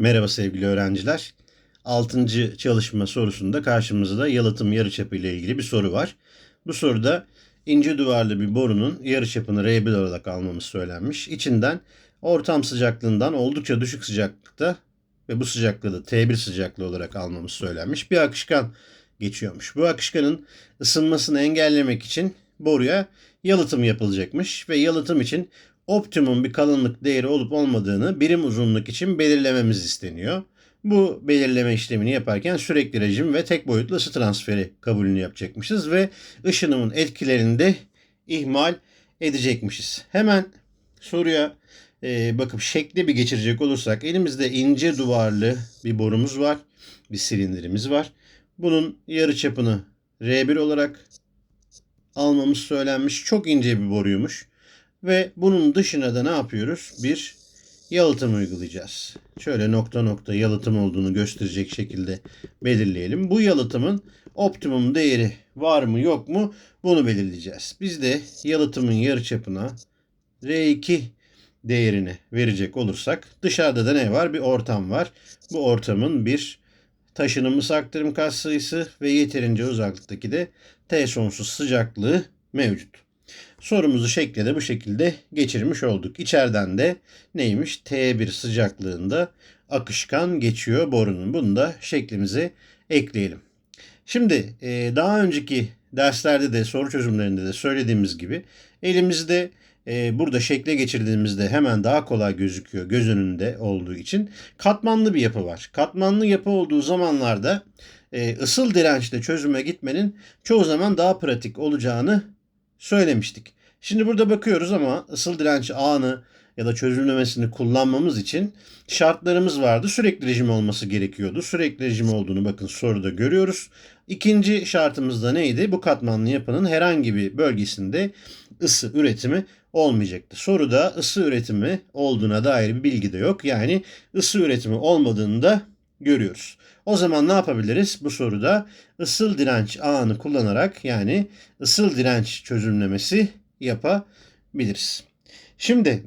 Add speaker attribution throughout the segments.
Speaker 1: Merhaba sevgili öğrenciler. 6. çalışma sorusunda karşımızda yalıtım yarıçapı ile ilgili bir soru var. Bu soruda ince duvarlı bir borunun yarıçapını R1 olarak almamız söylenmiş. İçinden ortam sıcaklığından oldukça düşük sıcaklıkta ve bu sıcaklığı da T1 sıcaklığı olarak almamız söylenmiş. Bir akışkan geçiyormuş. Bu akışkanın ısınmasını engellemek için boruya yalıtım yapılacakmış ve yalıtım için optimum bir kalınlık değeri olup olmadığını birim uzunluk için belirlememiz isteniyor. Bu belirleme işlemini yaparken sürekli rejim ve tek boyutlu ısı transferi kabulünü yapacakmışız ve ışınımın etkilerini de ihmal edecekmişiz. Hemen soruya e, bakıp şekli bir geçirecek olursak elimizde ince duvarlı bir borumuz var. Bir silindirimiz var. Bunun yarı çapını R1 olarak almamız söylenmiş. Çok ince bir boruymuş. Ve bunun dışına da ne yapıyoruz? Bir yalıtım uygulayacağız. Şöyle nokta nokta yalıtım olduğunu gösterecek şekilde belirleyelim. Bu yalıtımın optimum değeri var mı yok mu bunu belirleyeceğiz. Biz de yalıtımın yarıçapına R2 değerini verecek olursak dışarıda da ne var? Bir ortam var. Bu ortamın bir taşınımı aktarım katsayısı ve yeterince uzaklıktaki de T sonsuz sıcaklığı mevcut. Sorumuzu şekle de bu şekilde geçirmiş olduk. İçeriden de neymiş? T1 sıcaklığında akışkan geçiyor borunun. Bunu da şeklimize ekleyelim. Şimdi e, daha önceki derslerde de soru çözümlerinde de söylediğimiz gibi elimizde e, burada şekle geçirdiğimizde hemen daha kolay gözüküyor göz önünde olduğu için katmanlı bir yapı var. Katmanlı yapı olduğu zamanlarda e, ısıl dirençle çözüme gitmenin çoğu zaman daha pratik olacağını söylemiştik. Şimdi burada bakıyoruz ama ısıl direnç ağını ya da çözümlemesini kullanmamız için şartlarımız vardı. Sürekli rejim olması gerekiyordu. Sürekli rejim olduğunu bakın soruda görüyoruz. İkinci şartımız da neydi? Bu katmanlı yapının herhangi bir bölgesinde ısı üretimi olmayacaktı. Soruda ısı üretimi olduğuna dair bir bilgi de yok. Yani ısı üretimi olmadığını da görüyoruz. O zaman ne yapabiliriz? Bu soruda ısıl direnç ağını kullanarak yani ısıl direnç çözümlemesi yapabiliriz. Şimdi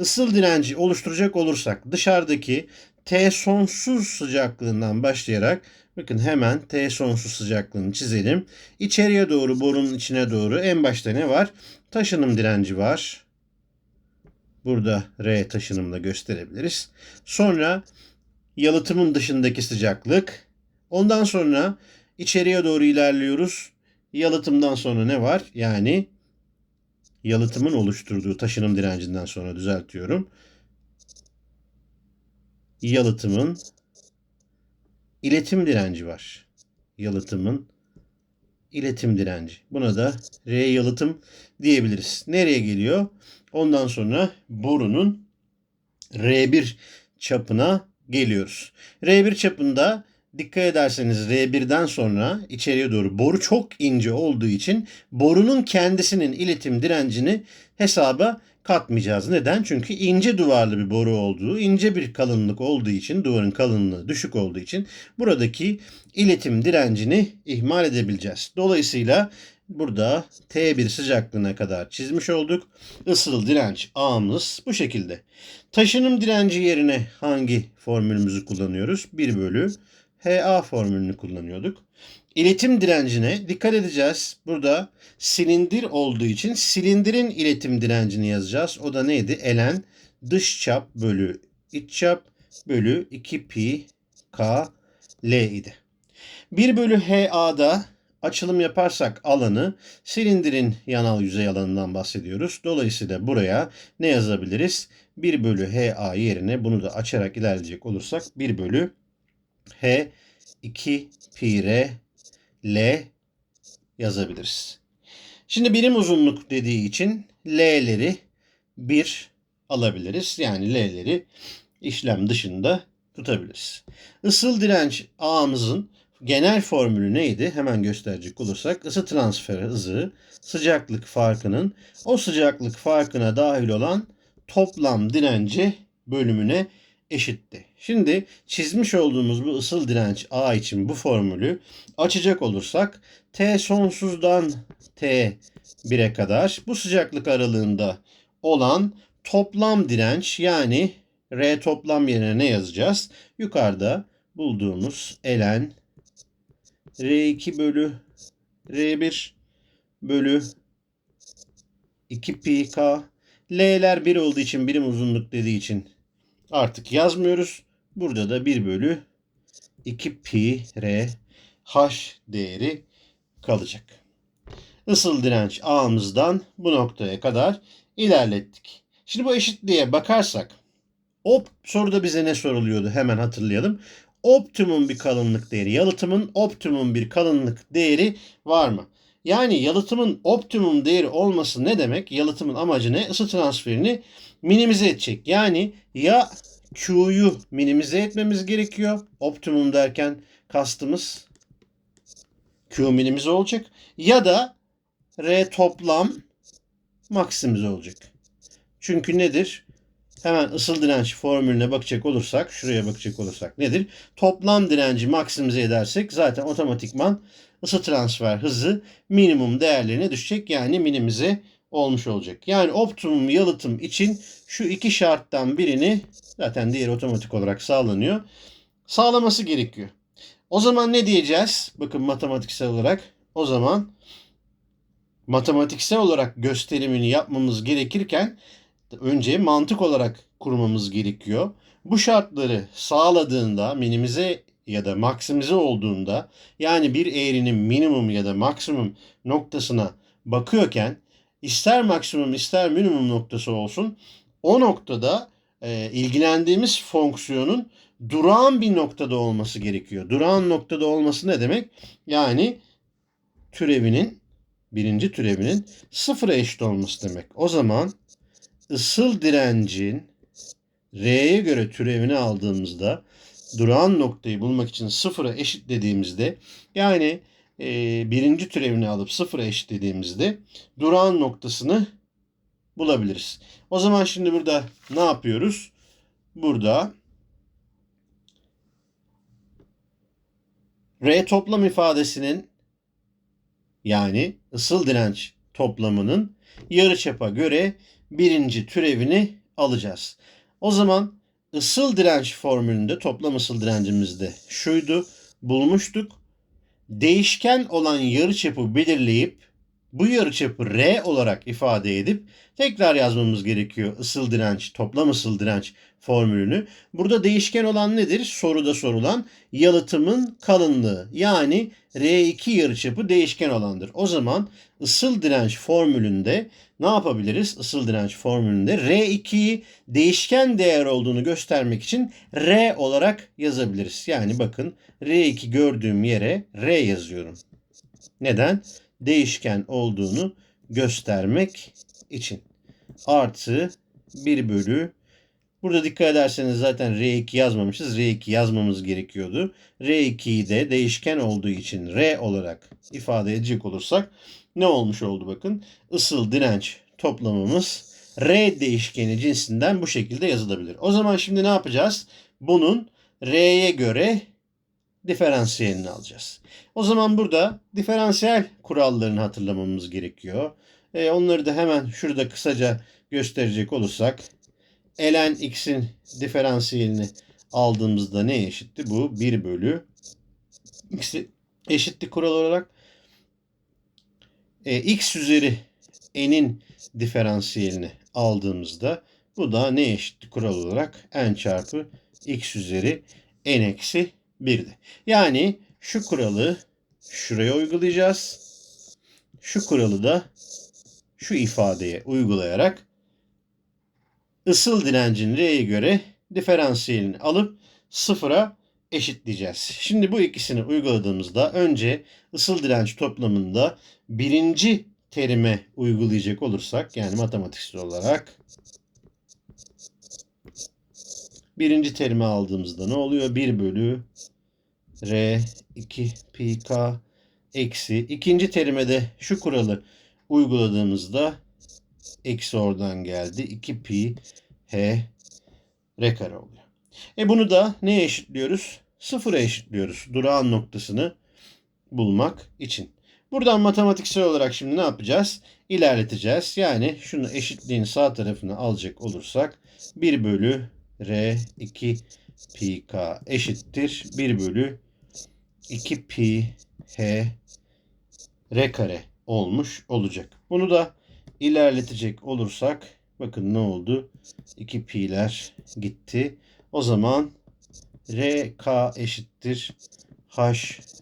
Speaker 1: ısıl direnci oluşturacak olursak dışarıdaki T sonsuz sıcaklığından başlayarak bakın hemen T sonsuz sıcaklığını çizelim. İçeriye doğru borunun içine doğru en başta ne var? Taşınım direnci var. Burada R taşınımla gösterebiliriz. Sonra yalıtımın dışındaki sıcaklık. Ondan sonra içeriye doğru ilerliyoruz. Yalıtımdan sonra ne var? Yani yalıtımın oluşturduğu taşınım direncinden sonra düzeltiyorum. Yalıtımın iletim direnci var. Yalıtımın iletim direnci. Buna da R yalıtım diyebiliriz. Nereye geliyor? Ondan sonra borunun R1 çapına geliyoruz. R1 çapında dikkat ederseniz R1'den sonra içeriye doğru boru çok ince olduğu için borunun kendisinin iletim direncini hesaba katmayacağız. Neden? Çünkü ince duvarlı bir boru olduğu, ince bir kalınlık olduğu için, duvarın kalınlığı düşük olduğu için buradaki iletim direncini ihmal edebileceğiz. Dolayısıyla burada T1 sıcaklığına kadar çizmiş olduk. Isıl direnç ağımız bu şekilde. Taşınım direnci yerine hangi formülümüzü kullanıyoruz? 1 bölü HA formülünü kullanıyorduk. İletim direncine dikkat edeceğiz. Burada silindir olduğu için silindirin iletim direncini yazacağız. O da neydi? Elen dış çap bölü iç çap bölü 2 pi k l idi. 1 bölü HA'da açılım yaparsak alanı silindirin yanal yüzey alanından bahsediyoruz. Dolayısıyla buraya ne yazabiliriz? 1 bölü HA yerine bunu da açarak ilerleyecek olursak 1 bölü H 2 pi r L yazabiliriz. Şimdi birim uzunluk dediği için L'leri 1 alabiliriz. Yani L'leri işlem dışında tutabiliriz. Isıl direnç ağımızın genel formülü neydi? Hemen gösterecek olursak ısı transfer hızı sıcaklık farkının o sıcaklık farkına dahil olan toplam direnci bölümüne eşitti. Şimdi çizmiş olduğumuz bu ısıl direnç A için bu formülü açacak olursak T sonsuzdan T 1'e kadar bu sıcaklık aralığında olan toplam direnç yani R toplam yerine ne yazacağız? Yukarıda bulduğumuz ln R2 bölü R1 bölü 2 pi k L'ler 1 olduğu için birim uzunluk dediği için artık yazmıyoruz. Burada da 1 bölü 2 pi r h değeri kalacak. Isıl direnç ağımızdan bu noktaya kadar ilerlettik. Şimdi bu eşitliğe bakarsak op soruda bize ne soruluyordu hemen hatırlayalım. Optimum bir kalınlık değeri. Yalıtımın optimum bir kalınlık değeri var mı? Yani yalıtımın optimum değeri olması ne demek? Yalıtımın amacı ne? Isı transferini minimize edecek. Yani ya Q'yu minimize etmemiz gerekiyor. Optimum derken kastımız Q minimize olacak. Ya da R toplam maksimize olacak. Çünkü nedir? Hemen ısıl direnç formülüne bakacak olursak, şuraya bakacak olursak nedir? Toplam direnci maksimize edersek zaten otomatikman ısı transfer hızı minimum değerlerine düşecek. Yani minimize olmuş olacak. Yani optimum yalıtım için şu iki şarttan birini zaten diğeri otomatik olarak sağlanıyor. Sağlaması gerekiyor. O zaman ne diyeceğiz? Bakın matematiksel olarak. O zaman matematiksel olarak gösterimini yapmamız gerekirken önce mantık olarak kurmamız gerekiyor. Bu şartları sağladığında minimize ya da maksimize olduğunda yani bir eğrinin minimum ya da maksimum noktasına bakıyorken ister maksimum ister minimum noktası olsun o noktada e, ilgilendiğimiz fonksiyonun durağan bir noktada olması gerekiyor. Durağan noktada olması ne demek? Yani türevinin birinci türevinin sıfıra eşit olması demek. O zaman ısıl direncin R'ye göre türevini aldığımızda durağan noktayı bulmak için sıfıra eşit dediğimizde yani e, birinci türevini alıp sıfıra eşit dediğimizde durağan noktasını bulabiliriz. O zaman şimdi burada ne yapıyoruz? Burada R toplam ifadesinin yani ısıl direnç toplamının yarıçapa göre birinci türevini alacağız. O zaman ısıl direnç formülünde toplam ısıl direncimizde şuydu. Bulmuştuk. Değişken olan yarıçapı belirleyip bu yarıçapı R olarak ifade edip tekrar yazmamız gerekiyor ısıl direnç, toplam ısıl direnç formülünü. Burada değişken olan nedir? Soruda sorulan yalıtımın kalınlığı. Yani R2 yarıçapı değişken olandır. O zaman ısıl direnç formülünde ne yapabiliriz? Isıl direnç formülünde R2'yi değişken değer olduğunu göstermek için R olarak yazabiliriz. Yani bakın R2 gördüğüm yere R yazıyorum. Neden? Değişken olduğunu göstermek için. Artı 1 bölü Burada dikkat ederseniz zaten R2 yazmamışız. R2 yazmamız gerekiyordu. R2'yi de değişken olduğu için R olarak ifade edecek olursak ne olmuş oldu bakın. Isıl direnç toplamımız R değişkeni cinsinden bu şekilde yazılabilir. O zaman şimdi ne yapacağız? Bunun R'ye göre diferansiyelini alacağız. O zaman burada diferansiyel kurallarını hatırlamamız gerekiyor. E, onları da hemen şurada kısaca gösterecek olursak ln x'in diferansiyelini aldığımızda ne eşitti? Bu 1 bölü x'i eşitti kural olarak. E, x üzeri n'in diferansiyelini aldığımızda bu da ne eşitti kural olarak? n çarpı x üzeri n eksi 1'di. Yani şu kuralı şuraya uygulayacağız. Şu kuralı da şu ifadeye uygulayarak ısıl direncin R'ye göre diferansiyelini alıp sıfıra eşitleyeceğiz. Şimdi bu ikisini uyguladığımızda önce ısıl direnç toplamında birinci terime uygulayacak olursak yani matematiksel olarak birinci terimi aldığımızda ne oluyor? 1 bölü R 2 pi k eksi ikinci terime de şu kuralı uyguladığımızda eksi oradan geldi 2 pi h r kare oluyor. E bunu da neye eşitliyoruz? Sıfıra eşitliyoruz. Durağan noktasını bulmak için. Buradan matematiksel olarak şimdi ne yapacağız? İlerleteceğiz. Yani şunu eşitliğin sağ tarafını alacak olursak 1 bölü R 2 pi K eşittir 1 bölü 2 pi H R kare olmuş olacak. Bunu da ilerletecek olursak bakın ne oldu? 2 pi'ler gitti. O zaman R K eşittir H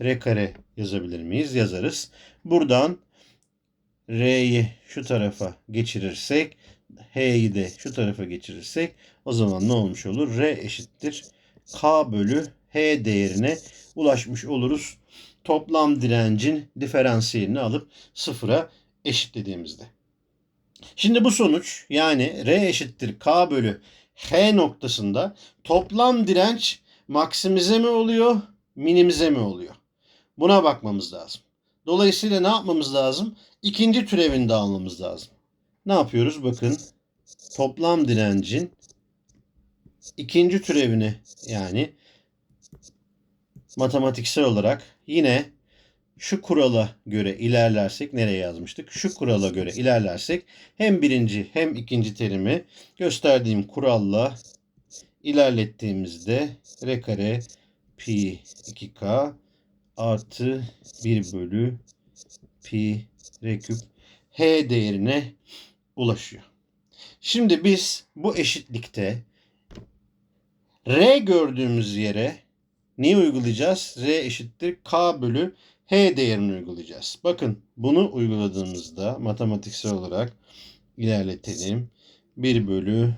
Speaker 1: R kare yazabilir miyiz? Yazarız. Buradan R'yi şu tarafa geçirirsek H'yi de şu tarafa geçirirsek o zaman ne olmuş olur? R eşittir K bölü H değerine ulaşmış oluruz. Toplam direncin diferansiyelini alıp sıfıra eşitlediğimizde. Şimdi bu sonuç yani R eşittir K bölü H noktasında toplam direnç maksimize mi oluyor, minimize mi oluyor? Buna bakmamız lazım. Dolayısıyla ne yapmamız lazım? İkinci türevini de almamız lazım. Ne yapıyoruz? Bakın toplam direncin ikinci türevini yani matematiksel olarak yine şu kurala göre ilerlersek nereye yazmıştık? Şu kurala göre ilerlersek hem birinci hem ikinci terimi gösterdiğim kuralla ilerlettiğimizde r kare pi 2k artı 1 bölü pi r küp h değerine ulaşıyor. Şimdi biz bu eşitlikte r gördüğümüz yere neyi uygulayacağız? r eşittir k bölü h değerini uygulayacağız. Bakın bunu uyguladığımızda matematiksel olarak ilerletelim. 1 bölü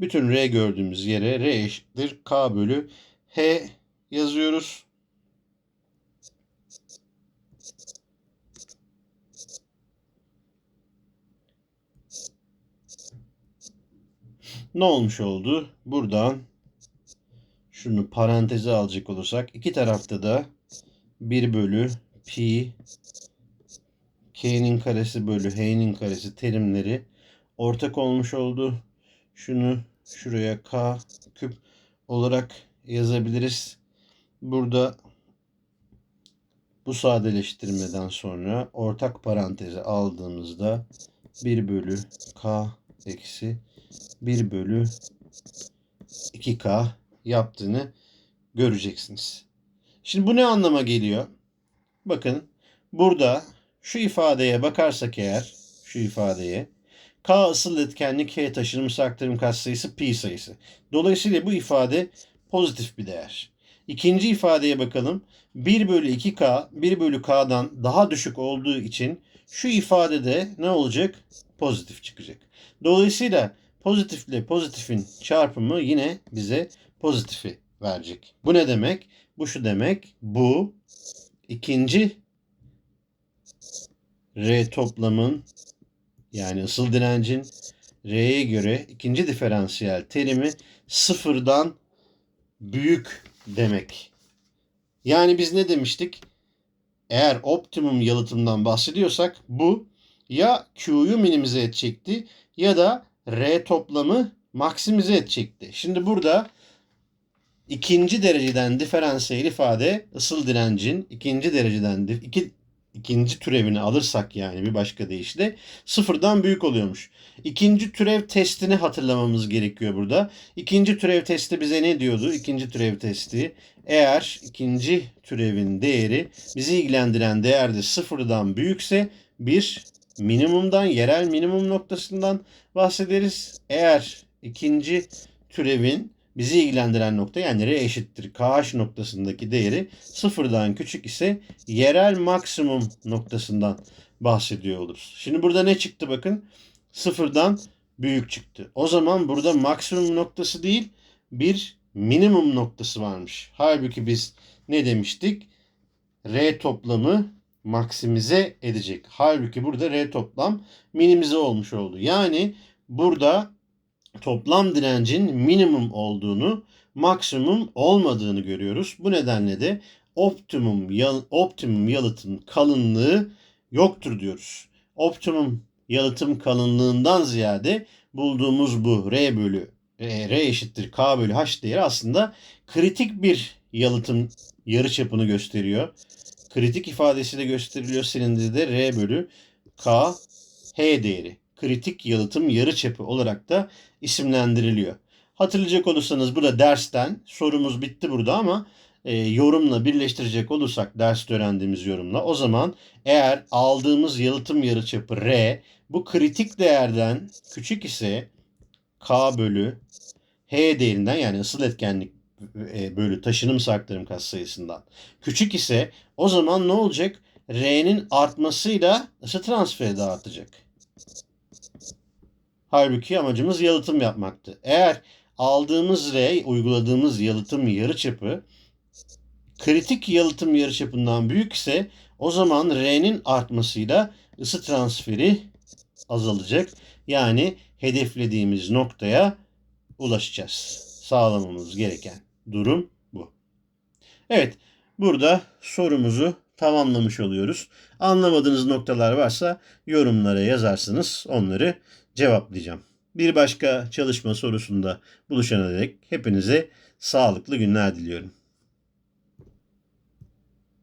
Speaker 1: bütün r gördüğümüz yere r eşittir k bölü h yazıyoruz. Ne olmuş oldu? Buradan şunu paranteze alacak olursak iki tarafta da 1 bölü pi k'nin karesi bölü h'nin karesi terimleri ortak olmuş oldu. Şunu şuraya k küp olarak yazabiliriz. Burada bu sadeleştirmeden sonra ortak paranteze aldığımızda 1 bölü k eksi 1 bölü 2k yaptığını göreceksiniz. Şimdi bu ne anlama geliyor? Bakın burada şu ifadeye bakarsak eğer şu ifadeye k asıl etkenlik k taşınmış aktarım katsayısı pi sayısı. Dolayısıyla bu ifade pozitif bir değer. İkinci ifadeye bakalım. 1 bölü 2k 1 bölü k'dan daha düşük olduğu için şu ifadede ne olacak? Pozitif çıkacak. Dolayısıyla pozitifle pozitifin çarpımı yine bize pozitifi verecek. Bu ne demek? Bu şu demek. Bu ikinci R toplamın yani ısıl direncin R'ye göre ikinci diferansiyel terimi sıfırdan büyük demek. Yani biz ne demiştik? Eğer optimum yalıtımdan bahsediyorsak bu ya Q'yu minimize edecekti ya da R toplamı maksimize edecekti. Şimdi burada ikinci dereceden diferansiyel ifade ısıl direncin ikinci dereceden iki, ikinci türevini alırsak yani bir başka deyişle sıfırdan büyük oluyormuş. İkinci türev testini hatırlamamız gerekiyor burada. İkinci türev testi bize ne diyordu? İkinci türev testi eğer ikinci türevin değeri bizi ilgilendiren değerde sıfırdan büyükse bir minimumdan, yerel minimum noktasından bahsederiz. Eğer ikinci türevin bizi ilgilendiren nokta yani R eşittir KH noktasındaki değeri sıfırdan küçük ise yerel maksimum noktasından bahsediyor oluruz. Şimdi burada ne çıktı bakın? Sıfırdan büyük çıktı. O zaman burada maksimum noktası değil bir minimum noktası varmış. Halbuki biz ne demiştik? R toplamı maksimize edecek. Halbuki burada R toplam minimize olmuş oldu. Yani burada toplam direncin minimum olduğunu, maksimum olmadığını görüyoruz. Bu nedenle de optimum yal, optimum yalıtım kalınlığı yoktur diyoruz. Optimum yalıtım kalınlığından ziyade bulduğumuz bu R bölü e, R eşittir K bölü H değeri aslında kritik bir yalıtım yarıçapını gösteriyor kritik ifadesiyle gösteriliyor silindirde R bölü K H değeri. Kritik yalıtım yarıçapı olarak da isimlendiriliyor. Hatırlayacak olursanız bu da dersten sorumuz bitti burada ama e, yorumla birleştirecek olursak ders öğrendiğimiz yorumla o zaman eğer aldığımız yalıtım yarıçapı R bu kritik değerden küçük ise K bölü H değerinden yani ısıl etkenlik e, bölü taşınım aktarım katsayısından küçük ise o zaman ne olacak? R'nin artmasıyla ısı transferi dağıtacak. Halbuki amacımız yalıtım yapmaktı. Eğer aldığımız R, uyguladığımız yalıtım yarıçapı kritik yalıtım yarıçapından büyükse o zaman R'nin artmasıyla ısı transferi azalacak. Yani hedeflediğimiz noktaya ulaşacağız. Sağlamamız gereken durum bu. Evet, burada sorumuzu tamamlamış oluyoruz. Anlamadığınız noktalar varsa yorumlara yazarsınız. Onları cevaplayacağım. Bir başka çalışma sorusunda buluşana dek hepinize sağlıklı günler diliyorum.